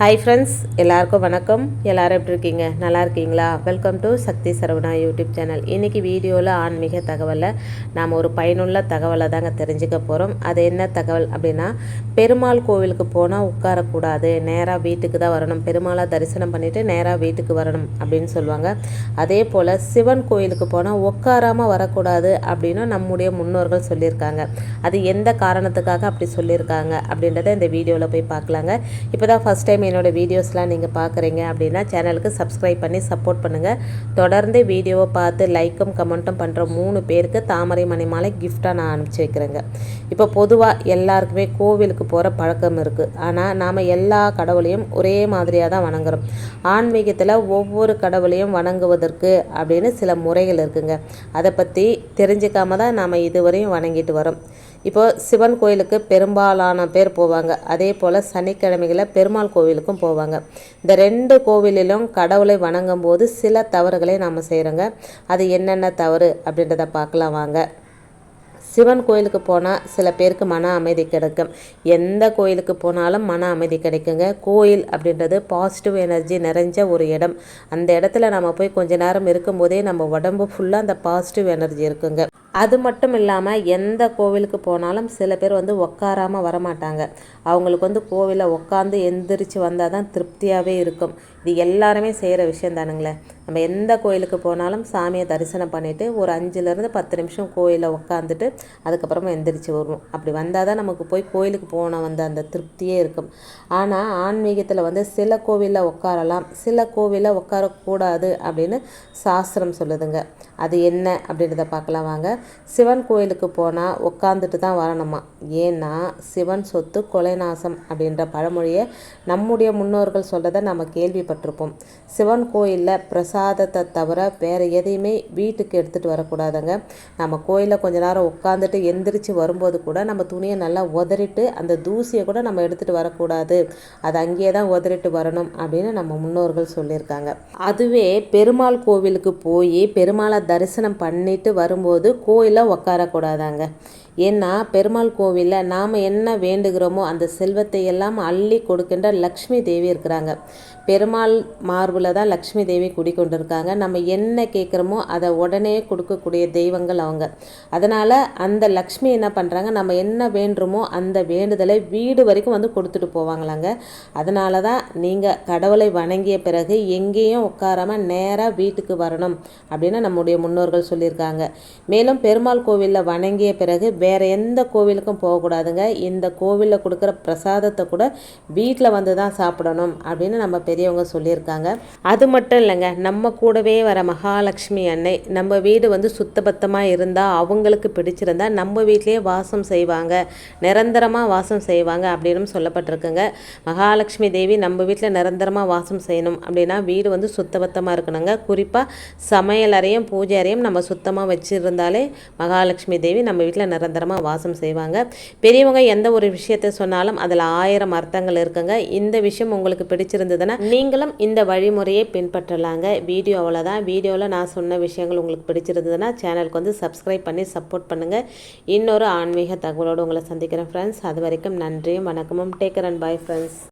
Hi friends எல்லாருக்கும் வணக்கம். எல்லோரும் எப்படி இருக்கீங்க? நல்லா இருக்கீங்களா? Welcome to Sakthi Saravana YouTube channel. இன்றைக்கி வீடியோவில் ஆன்மீக தகவலை நாம் ஒரு பயனுள்ள தகவலை தாங்க தெரிஞ்சுக்க போகிறோம் அது என்ன தகவல் அப்படின்னா பெருமாள் கோவிலுக்கு போனால் உட்காரக்கூடாது. நேராக வீட்டுக்கு தான் வரணும். பெருமாளை தரிசனம் பண்ணிவிட்டு நேராக வீட்டுக்கு வரணும் அப்படின்னு சொல்லுவாங்க. அதே போல் சிவன் கோயிலுக்கு போனால் உட்காராமல் வரக்கூடாது அப்படின்னு நம்முடைய முன்னோர்கள் சொல்லியிருக்காங்க. அது எந்த காரணத்துக்காக அப்படி சொல்லியிருக்காங்க அப்படின்றத இந்த வீடியோவில் போய் பார்க்கலாங்க. இப்போ தான் ஃபஸ்ட் டைம் என்னோடய வீடியோஸ்லாம் நீங்கள் பார்க்குறீங்க அப்படின்னா சேனலுக்கு சப்ஸ்கிரைப் பண்ணி சப்போர்ட் பண்ணுங்கள் தொடர்ந்து வீடியோவை பார்த்து லைக்கும் கமெண்ட்டும் பண்ணுற மூணு பேருக்கு தாமரை மணி மாலை கிஃப்டாக நான் அனுப்பிச்சி வைக்கிறேங்க. இப்போ பொதுவாக எல்லாருக்குமே கோவிலுக்கு போகிற பழக்கம் இருக்குது ஆனால் நாம் எல்லா கடவுளையும் ஒரே மாதிரியாக தான் வணங்குறோம். ஆன்மீகத்தில் ஒவ்வொரு கடவுளையும் வணங்குவதற்கு அப்படின்னு சில முறைகள் இருக்குங்க. அதை பற்றி தெரிஞ்சுக்காம தான் நாம் இதுவரையும் வணங்கிட்டு வரோம். இப்போ சிவன் கோயிலுக்கு பெரும்பாலான பேர் போவாங்க. அதே போல் சனிக்கிழமைகளில் பெருமாள் கோவிலுக்கும் போவாங்க. இந்த ரெண்டு கோவிலிலும் கடவுளை வணங்கும் போது சில தவறுகளை நாம் செய்கிறோங்க அது என்னென்ன தவறு அப்படின்றத பார்க்கலாம் வாங்க. சிவன் கோயிலுக்கு போனால் சில பேருக்கு மன அமைதி கிடைக்கும். எந்த கோயிலுக்கு போனாலும் மன அமைதி கிடைக்குங்க. கோயில் அப்படின்றது பாசிட்டிவ் எனர்ஜி நிறைஞ்ச ஒரு இடம். அந்த இடத்துல நம்ம போய் கொஞ்ச நேரம் இருக்கும்போதே நம்ம உடம்பு ஃபுல்லாக அந்த பாசிட்டிவ் எனர்ஜி இருக்குங்க. அது மட்டும் இல்லாமல் எந்த கோவிலுக்கு போனாலும் சில பேர் வந்து உக்காராமல் வரமாட்டாங்க. அவங்களுக்கு வந்து கோவிலில் உட்காந்து எந்திரிச்சு வந்தால் தான் திருப்தியாகவே இருக்கும். இது எல்லாருமே செய்கிற விஷயம் தானுங்களே. நம்ம எந்த கோயிலுக்கு போனாலும் சாமியை தரிசனம் பண்ணிவிட்டு ஒரு அஞ்சுலேருந்து பத்து நிமிஷம் கோயிலில் உட்காந்துட்டு அதுக்கப்புறமா எந்திரிச்சு வருவோம். அப்படி வந்தால் தான் நமக்கு போய் கோயிலுக்கு போன வந்த அந்த திருப்தியே இருக்கும். ஆனால் ஆன்மீகத்தில் வந்து சில கோவிலில் உட்காரலாம் சில கோவிலில் உட்காரக்கூடாது அப்படின்னு சாஸ்திரம் சொல்லுதுங்க. அது என்ன அப்படின்றத பார்க்கலாம் வாங்க. சிவன் கோயிலுக்கு போனால் உட்காந்துட்டு தான் வரணுமா? ஏன்னா சிவன் சொத்து கொலைநாசம் அப்படின்ற பழமொழியை நம்முடைய முன்னோர்கள் சொல்கிறத நம்ம கேள்விப்பட்டிருப்போம். சிவன் கோயிலில் பிரஸ் பிரசாதத்தை தவிர வேறு எதையுமே வீட்டுக்கு எடுத்துகிட்டு வரக்கூடாதுங்க. நம்ம கோயிலில் கொஞ்ச நேரம் உட்காந்துட்டு எந்திரிச்சு வரும்போது கூட நம்ம துணியை நல்லா உதறிட்டு அந்த தூசியை கூட நம்ம எடுத்துகிட்டு வரக்கூடாது. அது அங்கேயே தான் உதறிட்டு வரணும் அப்படின்னு நம்ம முன்னோர்கள் சொல்லியிருக்காங்க. அதுவே பெருமாள் கோவிலுக்கு போய் பெருமாளை தரிசனம் பண்ணிட்டு வரும்போது கோயிலில் உட்காரக்கூடாதாங்க ஏன்னா பெருமாள் கோவிலில் நாம் என்ன வேண்டுகிறோமோ அந்த செல்வத்தை எல்லாம் அள்ளி கொடுக்கின்ற லக்ஷ்மி தேவி இருக்கிறாங்க. பெருமாள் மார்பில் தான் லக்ஷ்மி தேவி குடிக்கொண்டிருக்காங்க. நம்ம என்ன கேட்குறோமோ அதை உடனே கொடுக்கக்கூடிய தெய்வங்கள் அவங்க. அதனால் அந்த லக்ஷ்மி என்ன பண்ணுறாங்க நம்ம என்ன வேண்டுமோ அந்த வேண்டுதலை வீடு வரைக்கும் வந்து கொடுத்துட்டு போவாங்களாங்க. அதனால தான் நீங்கள் கடவுளை வணங்கிய பிறகு எங்கேயும் உட்காராமல் நேராக வீட்டுக்கு வரணும் அப்படின்னு நம்முடைய முன்னோர்கள் சொல்லியிருக்காங்க. மேலும் பெருமாள் கோவிலில் வணங்கிய பிறகு வேறு எந்த கோவிலுக்கும் போகக்கூடாதுங்க. இந்த கோவிலில் கொடுக்குற பிரசாதத்தை கூட வீட்டில் வந்து தான் சாப்பிடணும் அப்படின்னு நம்ம பெரியவங்க சொல்லியிருக்காங்க. அது மட்டும் இல்லைங்க நம்ம கூடவே வர மகாலட்சுமி அன்னை நம்ம வீடு வந்து சுத்தபத்தமாக இருந்தால் அவங்களுக்கு பிடிச்சிருந்தா நம்ம வீட்லேயே வாசம் செய்வாங்க. நிரந்தரமாக வாசம் செய்வாங்க அப்படின்னு சொல்லப்பட்டிருக்குங்க. மகாலட்சுமி தேவி நம்ம வீட்டில் நிரந்தரமாக வாசம் செய்யணும் அப்படின்னா வீடு வந்து சுத்தபத்தமாக இருக்கணுங்க. குறிப்பாக சமையல் அறையும் பூஜை அறையும் நம்ம சுத்தமாக வச்சுருந்தாலே மகாலட்சுமி தேவி நம்ம வீட்டில் நிரந்தரமாக வாசம் செய்வாங்க. பெரியவங்க எந்த ஒரு விஷயத்தை சொன்னாலும் அதில் ஆயிரம் அர்த்தங்கள் இருக்குங்க. இந்த விஷயம் உங்களுக்கு பிடிச்சிருந்ததுன்னா நீங்களும் இந்த வழிமுறையை பின்பற்றலாங்க. வீடியோ அவ்வளோதான் வீடியோவில் நான் சொன்ன விஷயங்கள் உங்களுக்கு பிடிச்சிருந்ததுன்னா சேனலுக்கு வந்து சப்ஸ்கிரைப் பண்ணி சப்போர்ட் பண்ணுங்கள் இன்னொரு ஆன்மீக தகவலோடு உங்களை சந்திக்கிறேன் ஃப்ரெண்ட்ஸ் அது வரைக்கும் நன்றியும் வணக்கமும். Taker and bye friends